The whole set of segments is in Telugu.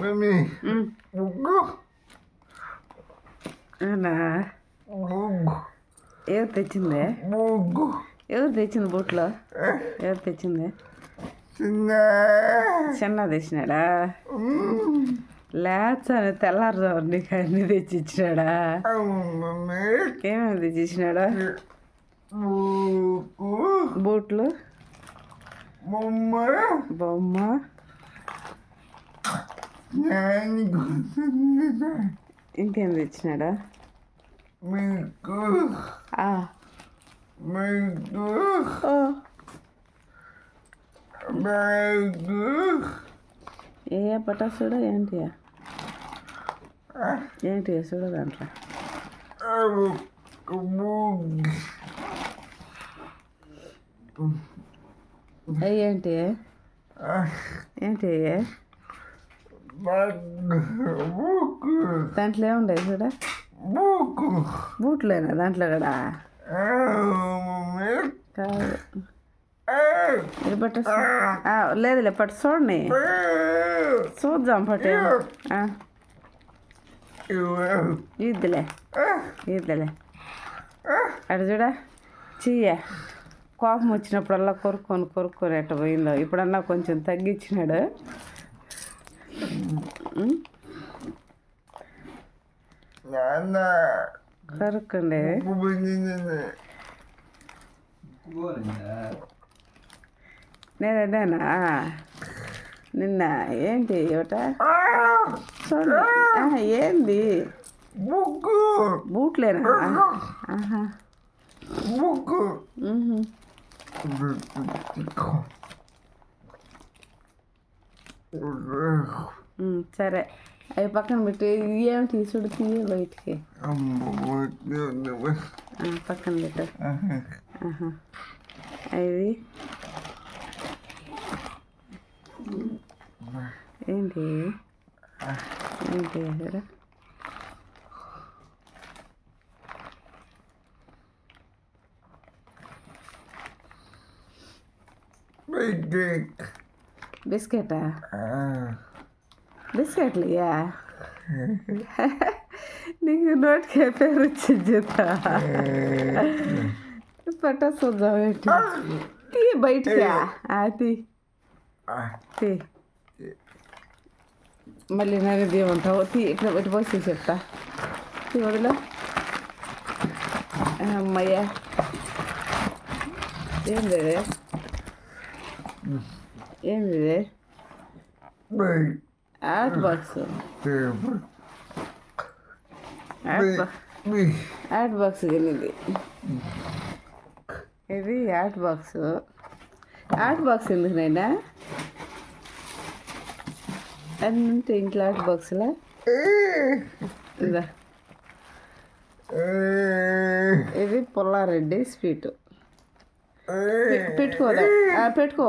మమ్మీ ముగ్గు అవునా ఎవరు తెచ్చిందే? ముగ్గు ఎవరు తెచ్చింది బూట్లో? ఎవరు తెచ్చింది? చిన్న. చిన్న తెచ్చినాడా? లేచాను తెల్లారుజాము నీకు అన్ని తెచ్చి ఇచ్చినాడా మమ్మీ ఏమేమి తెచ్చి ఇచ్చినాడా ముగ్గు బూట్లు? బొమ్మ. నాని ఇంకేం తెచ్చినాడా? మీకు. మీకు. ఏ పటాసుడా ఏంటి ఏంటి చూడ దాంట్లో? ఏంటి ఏంటి దాంట్లో ఏముండవు చూడ? బూట్లేనా దాంట్లో కూడా? కాదు. పట్టు లేదులే పట్టు చూడండి చూద్దాం పట్టు. ఇద్దులే. ఇద్దులే. అటు చూడ. చెయ్య కోపం వచ్చినప్పుడల్లా కొరుక్కొని కొరుక్కొని ఎట్ట పోయిందో. ఇప్పుడన్నా కొంచెం తగ్గించినాడు. ఉం? నాన్న కొరుక్కండి నేను నేనా నిన్న ఏంటి ఇవట చూడండి ఆహా, ఏంది ముగ్గు బూట్లేనా ఆహా ముగ్గు మ్హూ. ఉమ్, సరే. అవి పక్కన పెట్టి. ఏం తీసుడు? తీయ బయటికి. పక్కన పెట్టు. ఆహా. అవి. ఏంటి? ఏంటి అక్కడ Big dick. ఇయ్యా నీకు నోటికి పేరు వచ్చింది చేత పట్ట చూద్దాం ఏంటి తీ బయటికి ఆ, తీ తీ మళ్ళీ నేను ఏమంటావు తీ ఇక్కడ పెట్టి పోసి చెప్తా తీ వదిలో అమ్మయ్యా ఏంది ఇది? ఏంది? Art box art box box ఇది ఇది ఆర్ట్ బాక్స్ ఆర్ట్ బాక్స్ ఎందుకు నైనా అంతే ఇంట్లో ఆర్ట్ బాక్స్లా ఇదా పుల్లారెడ్డి స్వీట్ పెట్టుకోదా పెట్టుకో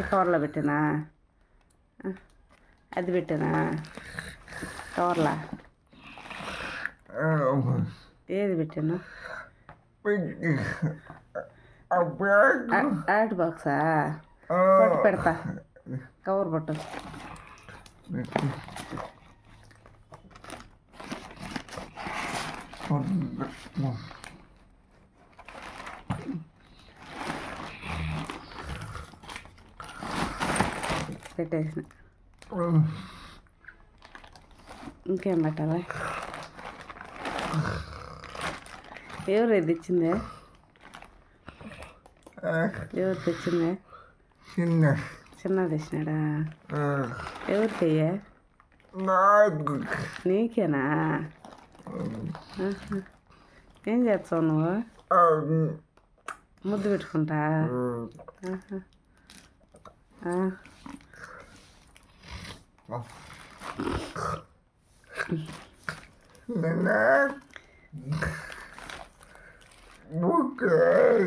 ఈ కవర్లో పెట్టినా ఆ, అది పెట్టినా కవర్లా ఏది పెట్టాను ఆర్ట్ బాక్సా పట్టు పెడతా కవర్ పట్టు పెట్టేసిన. ఇంకేం పెట్టాలా? ఎవరు ఇది ఇచ్చిందే ఎవరు తెచ్చిందే? చిన్న. చిన్న తెచ్చినాడా? ఎవరికి అయ్యా నాకు నీకేనా. ఏం చేస్తావు నువ్వు? ముద్దు పెట్టుకుంటా? Neden? Bu kadar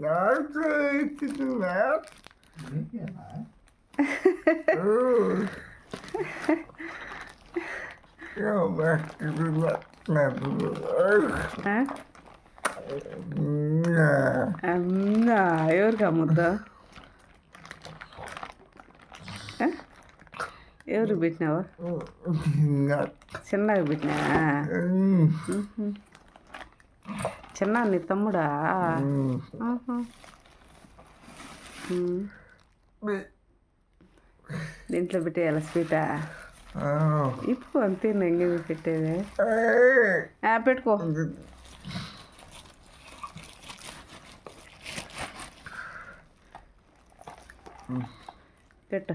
Nasıl ettiler? Ne diyor lan? Ya bak kızlar ne yapıyorlar? Ne? Ne? Yorga mı da? ఎవరికి పెట్టినావా చిన్నగా పెట్టినా చిన్న నీ తమ్ముడా. దీంట్లో పెట్టేయాల స్వీటా? ఇప్పుడు అంతే ఇంకే పెట్టేది? పెట్టుకో. పెట్టు.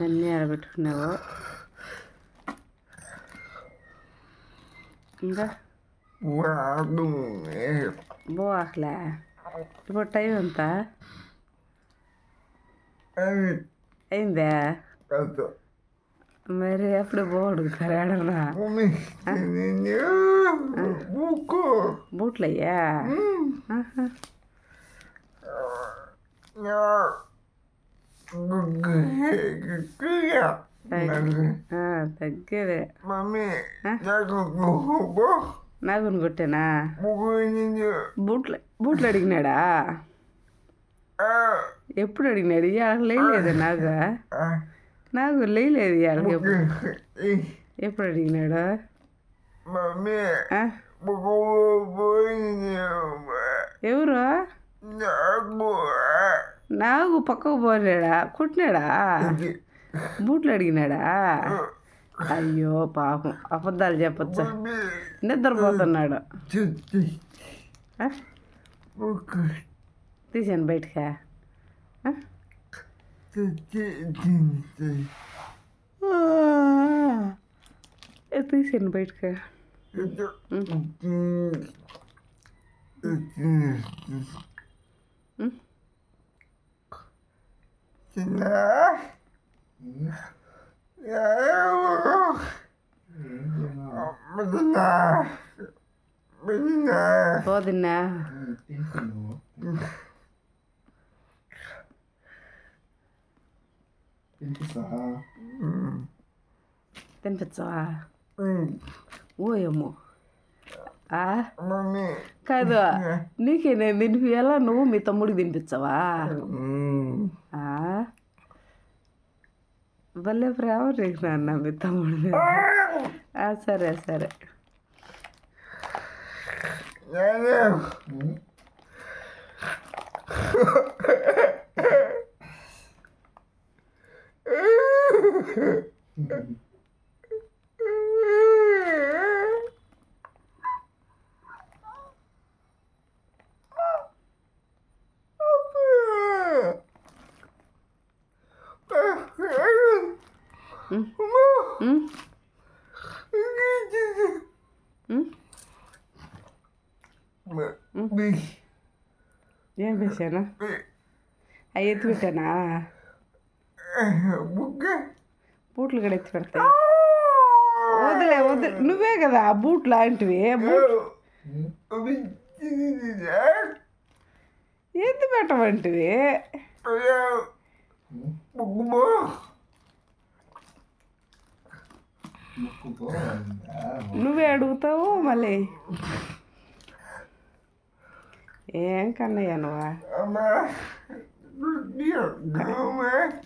అన్నీ ఆడబెట్టుకున్నావు ఇంకా? బాగలే ఇప్పుడు టైం ఎంత? అయిందా. మరి ఎప్పుడు బాగుంటుంది ఏడన్నా? బూట్లయ్యా? ఆహా. ఆ, తగ్గేదే మమ్మీ ఆ? నాకు నాగుని కొట్టేనా బూట్లు బూట్లు అడిగినాడా ఎప్పుడు అడిగినాడు ఇవాళ లేయలేదు నాగు నాకు లేయలేదు ఇవాళ ఎప్పుడు ఎప్పుడు అడిగినాడు మమ్మీ ఆ? పోయింది ఎవరు నాకు పక్కకు పోలేడా? కుట్టినాడా? బూట్లు అడిగినాడా? అయ్యో పాపం. అబద్ధాలు చెప్పొచ్చు? నిద్రపోతున్నాడు. ఆ? తీసాను బయటకా? Cina. Hmm. Ya Allah. Medina. Medina. Bodina. Tinfisaha. Tinfisaha. Wo yamo. Ah. Mami. Kaido. Nike ne din fiala no mi tamuri din pitsawa. Mm. ప్రేమ నీకు నాన్న మీ తమ్ముడి మీద ఆ, సరే సరే నేను ఏం వేసానా అవి ఎత్తి పెట్టానా బూట్లు కూడా ఎత్తి వదిలే వదిలే. నువ్వే కదా బూట్లు లాంటివి. బూట్? ఎత్తి పెట్టమంటివి. నువ్వే అడుగుతావు మళ్ళీ? ఏం కన్నయ్య నువ్వా.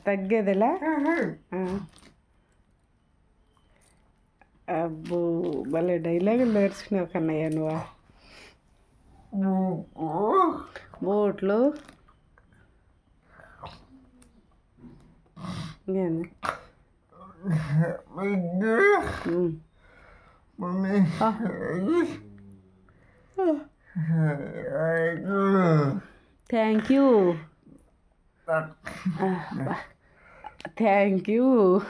తగ్గేదిలా. అబ్బో భలే డైలాగులు నేర్చుకున్నావు కన్నయ్య నువ్వు. బోట్లు. ఇంకేంది? Thank you. థ్యాంక్ యూ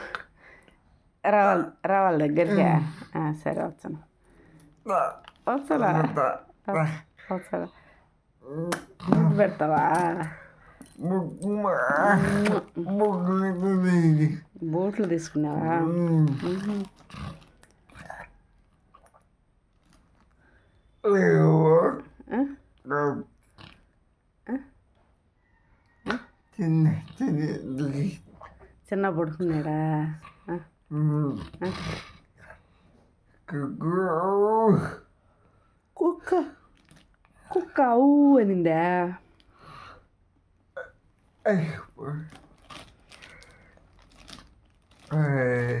రావాలి రావాలి దగ్గరికి. సరే వచ్చాను. వస్తారా పెడతావా. బోట్లు తీసుకున్నావా? చిన్న పడుకున్నాడా ఆ, Hmm. ఆ. Kuku. కుక్క కుక్క ఊ అనిందా Eh. Eh.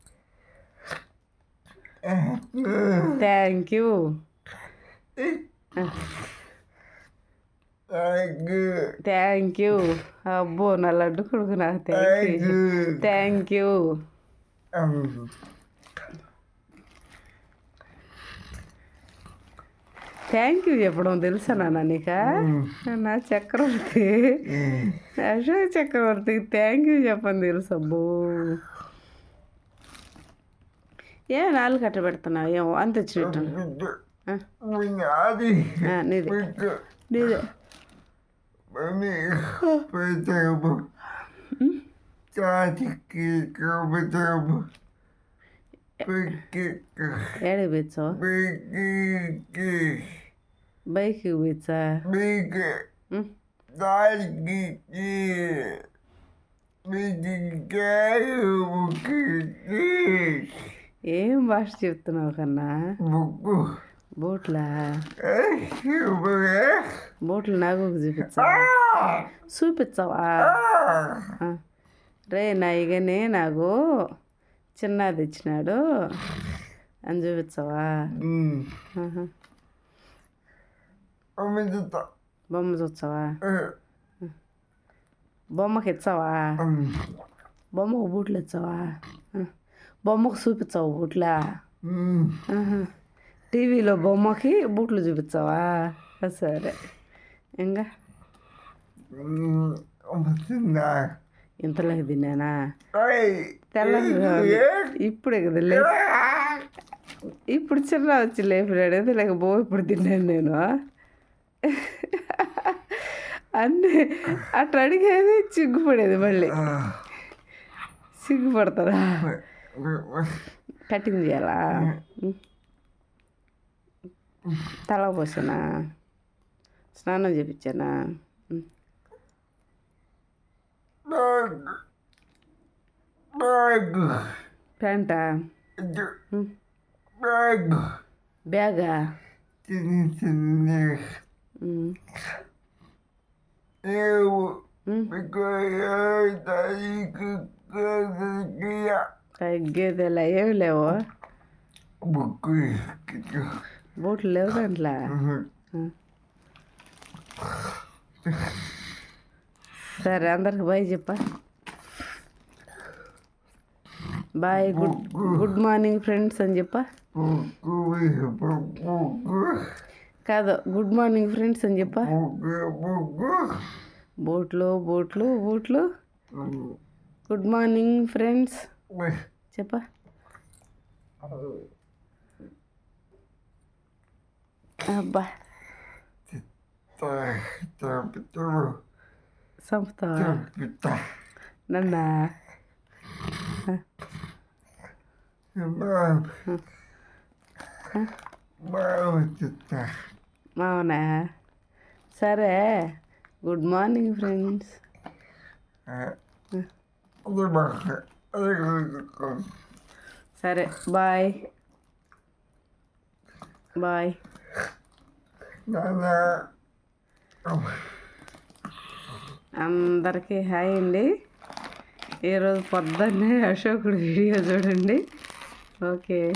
Thank you. Thank you అబ్బో నా లడ్డు కొడుకు నాకు thank you. Thank you. Thank you చెప్పడం తెలుసా నాన్న నీక? నా చక్రవర్తి. అశోక్ చక్రవర్తికి థ్యాంక్ యూ చెప్పని తెలుసు అబ్బో ఏ నాలుగు కట్ట పెడుతున్నావు ఏమో అంత వచ్చినట్టు ఆ, Menyari. ఆ, నీదే Buku. నీదే Mami. Bertemu. Tadi kita bertemu. Pergi ఏం భాష చెప్తున్నావు కన్నా Buku. బోట్లా. బోట్లు నాకు చూపించావా. చూపించావా. రే నా ఇగనే నాకు చిన్నది ఇచ్చినాడు అని చూపించావా. బొమ్మ Eh. బొమ్మకి ఇచ్చావా. బొమ్మకు బూట్లు ఇచ్చావా. బొమ్మకు చూపించావు బూట్లా. టీవీలో బొమ్మకి బూట్లు చూపించావా సరే. ఇంకా. ఇంతలోకి తిన్నానా? ఇప్పుడే కదా లే. ఇప్పుడు చిన్న వచ్చి లేపినాడు. లేక బో ఇప్పుడు తిన్నాను నేను. అన్నీ అట్లా అడిగేది సిగ్గుపడేది మళ్ళీ. సిగ్గుపడతారా కటింగ్ చేయాలా తల పోసానా స్నానం చేపించానా Bag. Bag. ప్యాంటా Bag. బ్యాగా Sini sini. ఉమ్, Eu. ఉమ్. Berkaya tadi ke kerja. తగ్గేదిలా ఏమి లేవు gitu. బోట్లు లేవు దాంట్లో సరే అందరికి బాయ్ చెప్పా bye good good morning friends అని చెప్పా. కాదు గుడ్ మార్నింగ్ ఫ్రెండ్స్ అని చెప్పా. బోట్లు బోట్లు బోట్లు గుడ్ మార్నింగ్ ఫ్రెండ్స్ చెప్ప. అబ్బా. చెప్తా నన్నా. అవునా? సరే. Good morning friends. బాగా అది సరే బాయ్. బాయ్. అందరికీ హాయ్ అండి. ఈరోజు పొద్దున్నే అశోకుడు వీడియో చూడండి. ఓకే.